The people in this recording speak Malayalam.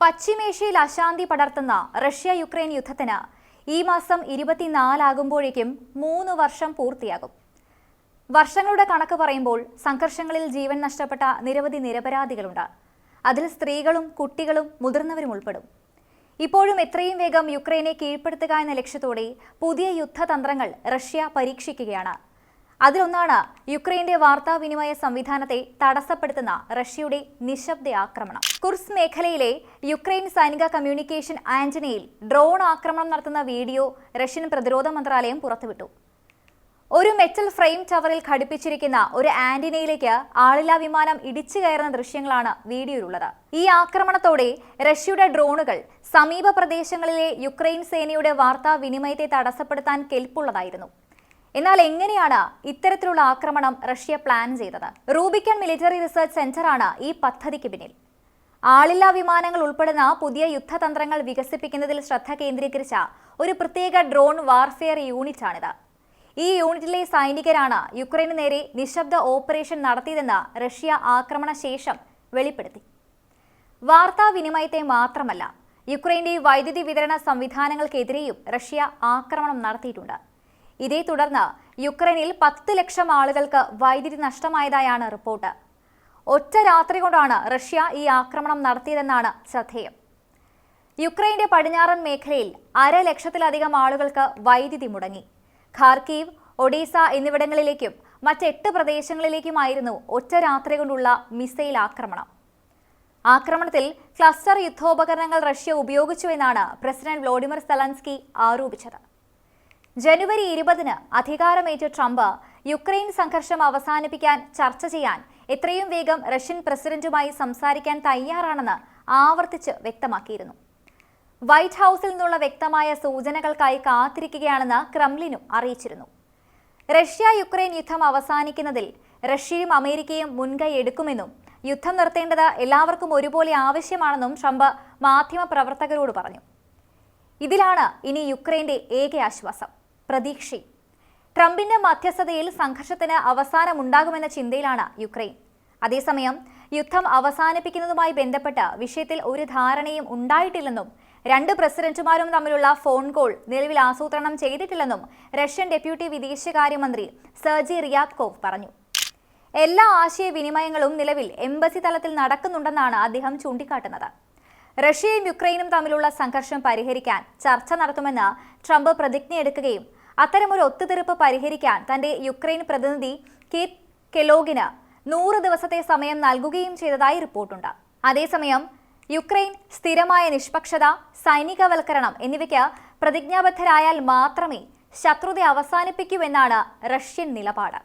പശ്ചിമേഷ്യയിൽ അശാന്തി പടർത്തുന്ന റഷ്യ യുക്രൈൻ യുദ്ധത്തിന് ഈ മാസം ഇരുപത്തിനാലാകുമ്പോഴേക്കും മൂന്ന് വർഷം പൂർത്തിയാകും. വർഷങ്ങളുടെ കണക്ക് പറയുമ്പോൾ സംഘർഷങ്ങളിൽ ജീവൻ നഷ്ടപ്പെട്ട നിരവധി നിരപരാധികളുണ്ട്. അതിൽ സ്ത്രീകളും കുട്ടികളും മുതിർന്നവരും ഉൾപ്പെടും. ഇപ്പോഴും എത്രയും വേഗം യുക്രൈനെ കീഴ്പ്പെടുത്തുക എന്ന ലക്ഷ്യത്തോടെ പുതിയ യുദ്ധതന്ത്രങ്ങൾ റഷ്യ പരീക്ഷിക്കുകയാണ്. അതിലൊന്നാണ് യുക്രൈന്റെ വാർത്താവിനിമയ സംവിധാനത്തെ തടസ്സപ്പെടുത്തുന്ന റഷ്യയുടെ നിശബ്ദ ആക്രമണം കുർസ് മേഖലയിലെ യുക്രൈൻ സൈനിക കമ്മ്യൂണിക്കേഷൻ ആന്റനയിൽ ഡ്രോൺ ആക്രമണം നടത്തുന്ന വീഡിയോ റഷ്യൻ പ്രതിരോധ മന്ത്രാലയം പുറത്തുവിട്ടു. ഒരു മെറ്റൽ ഫ്രെയിം ടവറിൽ ഘടിപ്പിച്ചിരിക്കുന്ന ഒരു ആന്റിനയിലേക്ക് ആളില്ലാ വിമാനം ഇടിച്ചു കയറുന്ന ദൃശ്യങ്ങളാണ് വീഡിയോയിലുള്ളത്. ഈ ആക്രമണത്തോടെ റഷ്യയുടെ ഡ്രോണുകൾ സമീപ പ്രദേശങ്ങളിലെ യുക്രൈൻ സേനയുടെ വാർത്താവിനിമയത്തെ തടസ്സപ്പെടുത്താൻ കെൽപ്പുള്ളതായിരുന്നു. എന്നാൽ എങ്ങനെയാണ് ഇത്തരത്തിലുള്ള ആക്രമണം റഷ്യ പ്ലാൻ ചെയ്തത്? റൂബിക്കൺ മിലിറ്ററി റിസർച്ച് സെന്ററാണ് ഈ പദ്ധതിക്ക് പിന്നിൽ. ആളില്ലാ വിമാനങ്ങൾ ഉൾപ്പെടുന്ന പുതിയ യുദ്ധതന്ത്രങ്ങൾ വികസിപ്പിക്കുന്നതിൽ ശ്രദ്ധ കേന്ദ്രീകരിച്ച ഒരു പ്രത്യേക ഡ്രോൺ വാർഫെയർ യൂണിറ്റാണിത് ഈ യൂണിറ്റിലെ സൈനികരാണ് യുക്രൈന് നേരെ നിശബ്ദ ഓപ്പറേഷൻ നടത്തിയതെന്ന് റഷ്യ ആക്രമണ ശേഷം വെളിപ്പെടുത്തി. വാർത്താവിനിമയത്തെ മാത്രമല്ല യുക്രൈന്റെ വൈദ്യുതി വിതരണ സംവിധാനങ്ങൾക്കെതിരെയും റഷ്യ ആക്രമണം നടത്തിയിട്ടുണ്ട്. ഇതേ തുടർന്ന് യുക്രൈനിൽ പത്ത് ലക്ഷം ആളുകൾക്ക് വൈദ്യുതി നഷ്ടമായതായാണ് റിപ്പോർട്ട്. ഒറ്റ രാത്രി കൊണ്ടാണ് റഷ്യ ഈ ആക്രമണം നടത്തിയതെന്നാണ് ശ്രദ്ധേയം. യുക്രൈന്റെ പടിഞ്ഞാറൻ മേഖലയിൽ അര ലക്ഷത്തിലധികം ആളുകൾക്ക് വൈദ്യുതി മുടങ്ങി. ഖാർക്കീവ് ഒഡീസ എന്നിവിടങ്ങളിലേക്കും മറ്റെട്ട് പ്രദേശങ്ങളിലേക്കുമായിരുന്നു ഒറ്റ രാത്രി കൊണ്ടുള്ള മിസൈൽ ആക്രമണം. ആക്രമണത്തിൽ ക്ലസ്റ്റർ യുദ്ധോപകരണങ്ങൾ റഷ്യ ഉപയോഗിച്ചുവെന്നാണ് പ്രസിഡന്റ് വ്ളോഡിമിർ സെലൻസ്കി ആരോപിച്ചത്. ജനുവരി ഇരുപതിന് അധികാരമേറ്റ ട്രംപ് യുക്രൈൻ സംഘർഷം അവസാനിപ്പിക്കാൻ ചർച്ച ചെയ്യാൻ എത്രയും വേഗം റഷ്യൻ പ്രസിഡന്റുമായി സംസാരിക്കാൻ തയ്യാറാണെന്ന് ആവർത്തിച്ച് വ്യക്തമാക്കിയിരുന്നു. വൈറ്റ് ഹൌസിൽ നിന്നുള്ള വ്യക്തമായ സൂചനകൾക്കായി കാത്തിരിക്കുകയാണെന്ന് ക്രംലിനും അറിയിച്ചിരുന്നു. റഷ്യ യുക്രൈൻ യുദ്ധം അവസാനിക്കുന്നതിൽ റഷ്യയും അമേരിക്കയും മുൻകൈ എടുക്കുമെന്നും യുദ്ധം നിർത്തേണ്ടത് എല്ലാവർക്കും ഒരുപോലെ ആവശ്യമാണെന്നും ട്രംപ് മാധ്യമപ്രവർത്തകരോട് പറഞ്ഞു. ഇതിലാണ് ഇനി യുക്രൈന്റെ ഏക ആശ്വാസം. പ്രതീക്ഷയും ട്രംപിന്റെ മധ്യസ്ഥതയിൽ സംഘർഷത്തിന് അവസാനമുണ്ടാകുമെന്ന ചിന്തയിലാണ് യുക്രൈൻ. അതേസമയം യുദ്ധം അവസാനിപ്പിക്കുന്നതുമായി ബന്ധപ്പെട്ട് വിഷയത്തിൽ ഒരു ധാരണയും ഉണ്ടായിട്ടില്ലെന്നും രണ്ട് പ്രസിഡന്റുമാരും തമ്മിലുള്ള ഫോൺ കോൾ നിലവിൽ ആസൂത്രണം ചെയ്തിട്ടില്ലെന്നും റഷ്യൻ ഡെപ്യൂട്ടി വിദേശകാര്യമന്ത്രി സെർജി റിയാബ്കോവ് പറഞ്ഞു. എല്ലാ ആശയവിനിമയങ്ങളും നിലവിൽ എംബസി തലത്തിൽ നടക്കുന്നുണ്ടെന്നാണ് അദ്ദേഹം ചൂണ്ടിക്കാട്ടുന്നത്. റഷ്യയും യുക്രൈനും തമ്മിലുള്ള സംഘർഷം പരിഹരിക്കാൻ ചർച്ച നടത്തുമെന്ന് ട്രംപ് പ്രതിജ്ഞയെടുക്കുകയും അത്തരമൊരു ഒത്തുതീർപ്പ് പരിഹരിക്കാൻ തന്റെ യുക്രൈൻ പ്രതിനിധി കീറ്റ് കെലോഗിന് നൂറ് ദിവസത്തെ സമയം നൽകുകയും ചെയ്തതായി റിപ്പോർട്ടുണ്ട്. അതേസമയം യുക്രൈൻ സ്ഥിരമായ നിഷ്പക്ഷത സൈനികവൽക്കരണം എന്നിവയ്ക്ക് പ്രതിജ്ഞാബദ്ധരായാൽ മാത്രമേ ശത്രുത അവസാനിപ്പിക്കൂ എന്നാണ് റഷ്യൻ നിലപാട്.